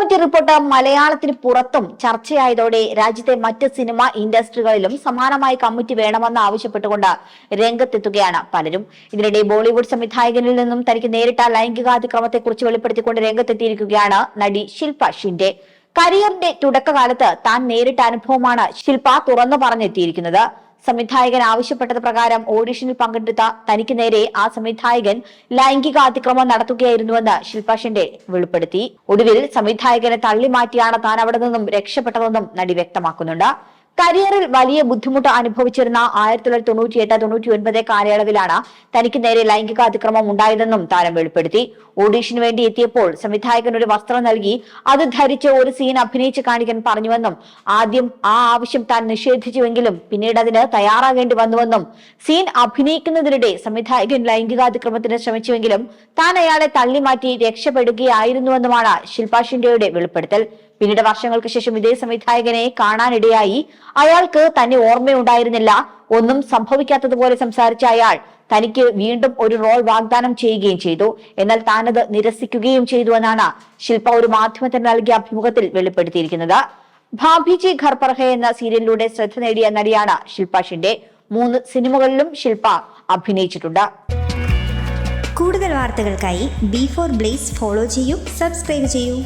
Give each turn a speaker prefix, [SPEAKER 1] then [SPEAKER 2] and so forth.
[SPEAKER 1] Committee report മലയാളത്തിന് പുറത്തും ചർച്ചയായതോടെ രാജ്യത്തെ മറ്റ് സിനിമ ഇൻഡസ്ട്രികളിലും സമാനമായ കമ്മിറ്റി വേണമെന്ന് ആവശ്യപ്പെട്ടുകൊണ്ട് രംഗത്തെത്തുകയാണ് പലരും. ഇതിനിടെ ബോളിവുഡ് സംവിധായകനിൽ നിന്നും തനിക്ക് നേരിട്ട ലൈംഗികാതിക്രമത്തെക്കുറിച്ച് വെളിപ്പെടുത്തിക്കൊണ്ട് രംഗത്തെത്തിയിരിക്കുകയാണ് നടി ശില്പ ഷിൻഡെ. കരിയറിന്റെ തുടക്കകാലത്ത് താൻ നേരിട്ട അനുഭവമാണ് ശില്പ തുറന്നു പറഞ്ഞെത്തിയിരിക്കുന്നത്. സംവിധായകൻ ആവശ്യപ്പെട്ടത് പ്രകാരം ഓഡിഷനിൽ പങ്കെടുത്ത തനിക്ക് നേരെ ആ സംവിധായകൻ ലൈംഗിക അതിക്രമം നടത്തുകയായിരുന്നുവെന്ന് ശില്പ ഷിൻഡെ വെളിപ്പെടുത്തി. ഒടുവിൽ സംവിധായകനെ തള്ളി മാറ്റിയാണ് താൻ അവിടെ നിന്നും രക്ഷപ്പെട്ടതെന്നും നടി വ്യക്തമാക്കുന്നുണ്ട്. കരിയറിൽ വലിയ ബുദ്ധിമുട്ട് അനുഭവിച്ചിരുന്ന ആയിരത്തി തൊള്ളായിരത്തി തൊണ്ണൂറ്റി എട്ട് തൊണ്ണൂറ്റി ഒൻപത് കാലയളവിലാണ് തനിക്ക് നേരെ ലൈംഗിക അതിക്രമം ഉണ്ടായതെന്നും താരം വെളിപ്പെടുത്തി. ഓഡീഷന് വേണ്ടി എത്തിയപ്പോൾ സംവിധായകൻ ഒരു വസ്ത്രം നൽകി അത് ധരിച്ച് ഒരു സീൻ അഭിനയിച്ച് കാണിക്കാൻ പറഞ്ഞുവെന്നും ആദ്യം ആ ആവശ്യം താൻ നിഷേധിച്ചുവെങ്കിലും പിന്നീട് അതിന് തയ്യാറാകേണ്ടി വന്നുവെന്നും സീൻ അഭിനയിക്കുന്നതിനിടെ സംവിധായകൻ ലൈംഗികാതിക്രമത്തിന് ശ്രമിച്ചുവെങ്കിലും താൻ അയാളെ തള്ളിമാറ്റി രക്ഷപ്പെടുകയായിരുന്നുവെന്നുമാണ് ശില്പ ഷിൻഡെയുടെ വെളിപ്പെടുത്തൽ. പിന്നീട് വർഷങ്ങൾക്ക് ശേഷം ഇതേ സംവിധായകനെ കാണാനിടയായി. അയാൾക്ക് തന്നെ ഓർമ്മയുണ്ടായിരുന്നില്ല. ഒന്നും സംഭവിക്കാത്തതുപോലെ സംസാരിച്ച അയാൾ തനിക്ക് വീണ്ടും ഒരു റോൾ വാഗ്ദാനം ചെയ്യുകയും ചെയ്തു. എന്നാൽ താനത് നിരസിക്കുകയും ചെയ്തു എന്നാണ് ശില്പ ഒരു മാധ്യമത്തിന് നൽകിയ അഭിമുഖത്തിൽ വെളിപ്പെടുത്തിയിരിക്കുന്നത്. ഭാഭിജി ഖർപർഹെ എന്ന സീരിയലിലൂടെ ശ്രദ്ധ നേടിയ നടിയാണ് ശില്പ ഷിൻഡെ. മൂന്ന് സിനിമകളിലും ശില്പ അഭിനയിച്ചിട്ടുണ്ട്.
[SPEAKER 2] കൂടുതൽ വാർത്തകൾക്കായി ബി ഫോർ ബ്ലേസ് ഫോളോ ചെയ്യൂ സബ്സ്ക്രൈബ് ചെയ്യൂ.